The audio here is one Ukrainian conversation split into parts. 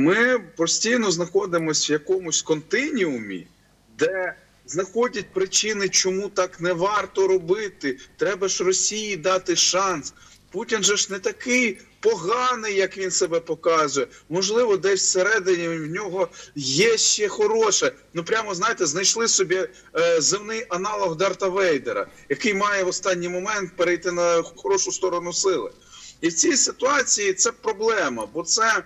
Ми постійно знаходимося в якомусь континіумі, де знаходять причини, чому так не варто робити. Треба ж Росії дати шанс. Путін же ж не такий поганий, як він себе показує. Можливо, десь всередині в нього є ще хороше. Ну прямо знаєте, знайшли собі е, земний аналог Дарта Вейдера, який має в останній момент перейти на хорошу сторону сили. І в цій ситуації це проблема, бо це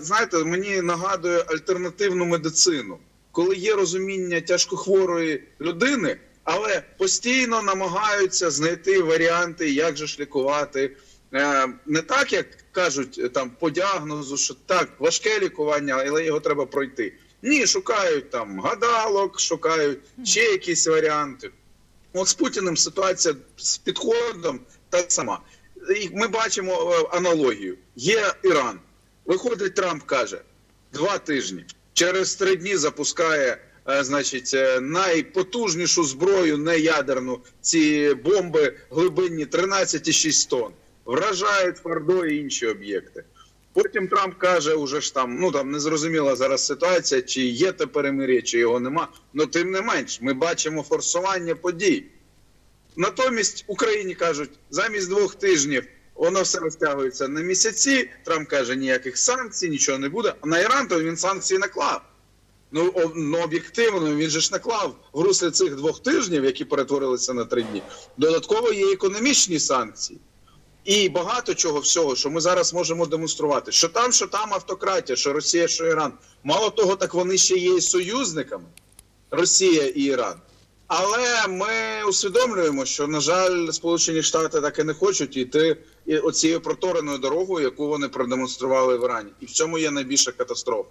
знаєте, мені нагадує альтернативну медицину, коли є розуміння тяжкохворої людини, але постійно намагаються знайти варіанти, як же ж лікувати. Е, не так, як кажуть е, там по діагнозу, що так, важке лікування, але його треба пройти. Ні, шукають там гадалок, шукають ще якісь варіанти. От з Путіним ситуація з підходом та сама. Ми бачимо е, аналогію. Є Іран. Виходить Трамп каже: два тижні. Через три дні запускає, е, значить, е, найпотужнішу зброю неядерну. Ці бомби глибинні 13,6 тонн. Вражають Фардо і інші об'єкти. Потім Трамп каже, уже ж там, ну там незрозуміла зараз ситуація, чи є те перемир'я, чи його нема. Ну тим не менш, ми бачимо форсування подій. Натомість Україні кажуть, замість двох тижнів воно все розтягується на місяці. Трамп каже, ніяких санкцій, нічого не буде. А на Іран то він санкції наклав. Ну, ну об'єктивно, він же ж наклав в руслі цих двох тижнів, які перетворилися на три дні. Додатково є економічні санкції. І багато чого всього, що ми зараз можемо демонструвати, що там, що там автократія, що Росія, що Іран. Мало того, так вони ще є і союзниками Росія і Іран. Але ми усвідомлюємо, що на жаль, Сполучені Штати так і не хочуть йти оцією протореною дорогою, яку вони продемонстрували в Ірані, і в цьому є найбільша катастрофа.